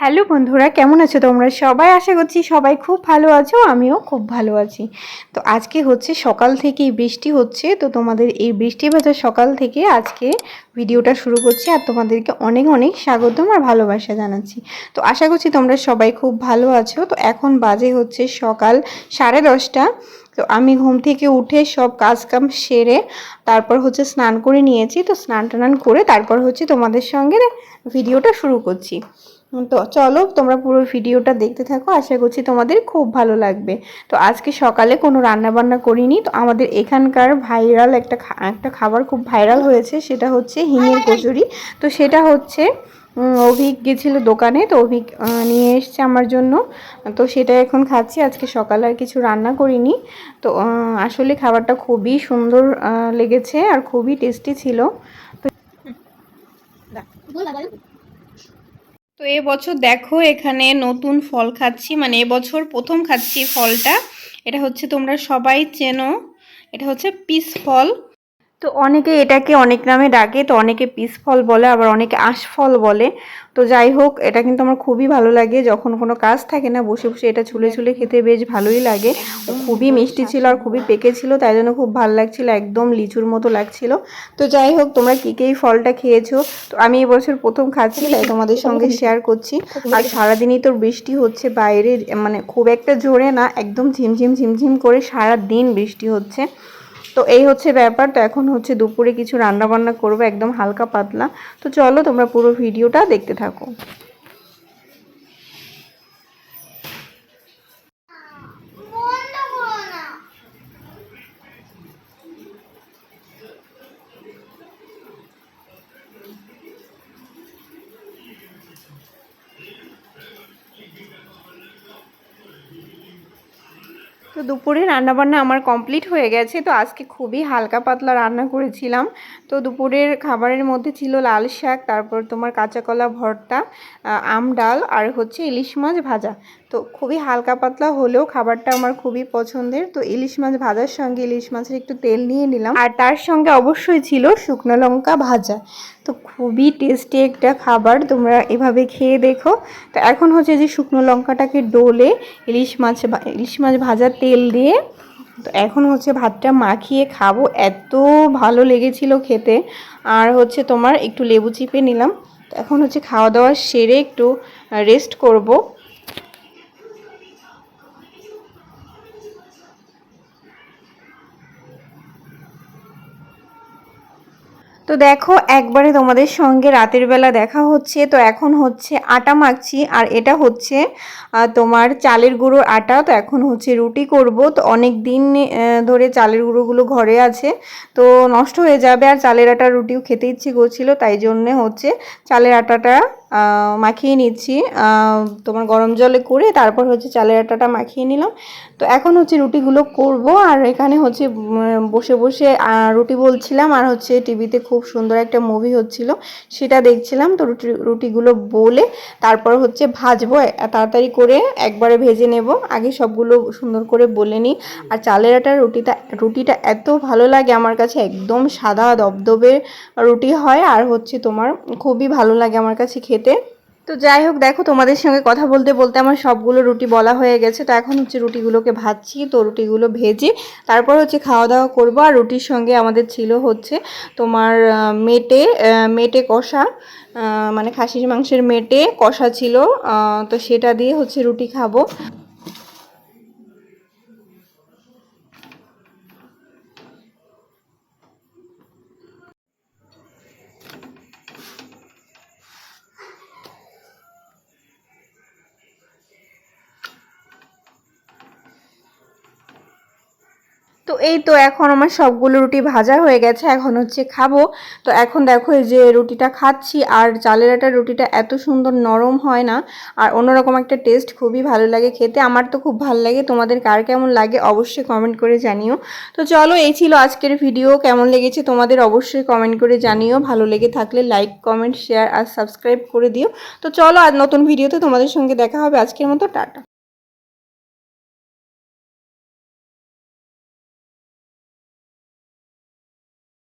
Hello বন্ধুরা, কেমন আছো তোমরা? সবাই আশা করছি সবাই খুব ভালো আছো, আমিও খুব ভালো আছি। তো আজকে হচ্ছে সকাল থেকেই বৃষ্টি হচ্ছে, তো তোমাদের এই বৃষ্টি ভেজা সকাল থেকে আজকে ভিডিওটা শুরু করছি আর তোমাদেরকে অনেক অনেক স্বাগতম আর ভালোবাসা জানাচ্ছি। তো আশা করছি তোমরা সবাই খুব ভালো আছো, তো এখন বাজে হচ্ছে সকাল সাড়ে দশটা। তো আমি ঘুম থেকে উঠে সব কাজ কাম সেরে তারপর হচ্ছে স্নান করে নিয়েছি, তো স্নান টান করে তারপর হচ্ছে তোমাদের সঙ্গে ভিডিওটা শুরু করছি। তো চলো তোমরা পুরো ভিডিওটা দেখতে থাকো, আশা করছি তোমাদের খুব ভালো লাগবে। তো আজকে সকালে কোনো রান্না বান্না করিনি, তো আমাদের এখানকার ভাইরাল একটা একটা খাবার খুব ভাইরাল হয়েছে, সেটা হচ্ছে হিঙের কচুরি। তো সেটা হচ্ছে অভিক গেছিল দোকানে, তো অভিক নিয়ে এসছে আমার জন্য। তো সেটা এখন খাচ্ছি, আজকে সকালে আর কিছু রান্না করিনি। তো আসলে খাবারটা খুবই সুন্দর লেগেছে আর খুবই টেস্টি ছিল। তো তো এবছর দেখো এখানে নতুন ফল খাচ্ছি মানে এবছর প্রথম খাচ্ছি ফলটা। এটা হচ্ছে তোমরা সবাই চেনো, এটা হচ্ছে পিস ফল। তো অনেকে এটাকে অনেক নামে ডাকে, তো অনেকে পিস ফল বলে, আবার অনেকে আশফল বলে। তো যাই হোক, এটা কিন্তু আমার খুবই ভালো লাগে। যখন কোনো কাজ থাকে না, বসে বসে এটা ছুলে ছুলে খেতে বেশ ভালোই লাগে। খুবই মিষ্টি ছিল আর খুবই পেকে ছিল, তাই জন্য খুব ভালো লাগছিল, একদম লিচুর মতো লাগছিল। তো যাই হোক, তোমরা কী কে ফলটা খেয়েছো? তো আমি এবছর প্রথম খাচ্ছি, তাই তোমাদের সঙ্গে শেয়ার করছি। আর সারাদিনই তোর বৃষ্টি হচ্ছে বাইরে মানে খুব একটা জোরে না, একদম ঝিমঝিম ঝিমঝিম করে সারা দিন বৃষ্টি হচ্ছে। তো এই হচ্ছে ব্যাপার। তো এখন হচ্ছে দুপুরে কিছু রান্না বান্না করব, একদম হালকা পাতলা। তো চলো তোমরা পুরো ভিডিওটা দেখতে থাকো। তো দুপুরে রান্নাবান্না আমার কমপ্লিট হয়ে গেছে। তো আজকে খুবই হালকা পাতলা রান্না করেছিলাম। তো দুপুরের খাবারের মধ্যে ছিল লাল শাক, তারপর তোমার কাঁচা কলা ভর্তা আম ডাল আর হচ্ছে ইলিশ মাছ ভাজা। তো খুবই হালকা পাতলা হলেও খাবারটা আমার খুবই পছন্দের। তো ইলিশ মাছ ভাজার সঙ্গে ইলিশ মাছের একটু তেল নিয়ে নিলাম। আর তার সঙ্গে অবশ্যই ছিল শুকনো লঙ্কা ভাজা। তো খুবই টেস্টি একটা খাবার, তোমরা এভাবে খেয়ে দেখো। তো এখন হচ্ছে যে শুকনো লঙ্কাটাকে ডোলে ইলিশ মাছ ইলিশ মাছ ভাজার তেল দিয়ে। তো এখন হচ্ছে ভাতটা মাখিয়ে খাব। এত ভালো লেগেছিল খেতে। আর হচ্ছে তোমার একটু লেবু চিপে নিলাম। এখন হচ্ছে খাওয়া দাওয়া সেরে একটু রেস্ট করব। তো দেখো, একবারে তোমাদের সঙ্গে রাতের বেলা দেখা হচ্ছে। তো এখন হচ্ছে আটা মাখছি, আর এটা হচ্ছে তোমার চালের গুঁড়োর আটা। তো এখন হচ্ছে রুটি করব। তো অনেক দিন ধরে চালের গুঁড়োগুলো ঘরে আছে। তো নষ্ট হয়ে যাবে, আর চালের আটা রুটিও খেতে ইচ্ছে করছিল, তাই জন্যে হচ্ছে চালের আটাটা মাখিয়ে নিচ্ছি। তোমার গরম জলে করে তারপর হচ্ছে চালের আটাটা মাখিয়ে নিলাম। তো এখন হচ্ছে রুটিগুলো করব আর এখানে হচ্ছে বসে বসে রুটি বলছিলাম আর হচ্ছে টিভিতে খুব সুন্দর একটা মুভি হচ্ছিল, সেটা দেখছিলাম। তো রুটি, রুটিগুলো বলে তারপর হচ্ছে ভাজবো তাড়াতাড়ি করে একবারে ভেজে নেব। আগে সবগুলো সুন্দর করে বলে নিই। আর চালের আটার রুটিটা রুটিটা এত ভালো লাগে আমার কাছে, একদম সাদা দবদবে রুটি হয়। আর হচ্ছে তোমার খুবই ভালো লাগে আমার কাছে খেতে। খেতে। তো যাই হোক, দেখো তোমাদের সঙ্গে কথা বলতে বলতে আমার সবগুলো রুটি বলা হয়ে গেছে। তো এখন হচ্ছে রুটিগুলোকে ভাজছি, তো রুটিগুলো ভেজে তারপর হচ্ছে খাওয়া দাওয়া করব। আর রুটির সঙ্গে আমাদের ছিল হচ্ছে তোমার মেটে মেটে কষা মানে খাসির মাংসের মেটে কষা ছিল তো সেটা দিয়ে হচ্ছে রুটি খাব। তো এই তো এখন আমার সবগুলো রুটি ভাজা হয়ে গেছে, এখন হচ্ছে খাব। তো এখন দেখো এই যে রুটিটা খাচ্ছি, আর চালের আটার রুটিটা এত সুন্দর নরম হয় না, আর অন্যরকম একটা টেস্ট খুবই ভালো লাগে খেতে। আমার তো খুব ভালো লাগে, তোমাদের কার কেমন লাগে অবশ্যই কমেন্ট করে জানিও। তো চলো, এই ছিল আজকের ভিডিও কেমন লেগেছে তোমাদের অবশ্যই কমেন্ট করে জানিও। ভালো লেগে থাকলে লাইক কমেন্ট শেয়ার আর সাবস্ক্রাইব করে দিও। তো চলো, আজ নতুন ভিডিওতে তোমাদের সঙ্গে দেখা হবে, আজকের মতো টাটা।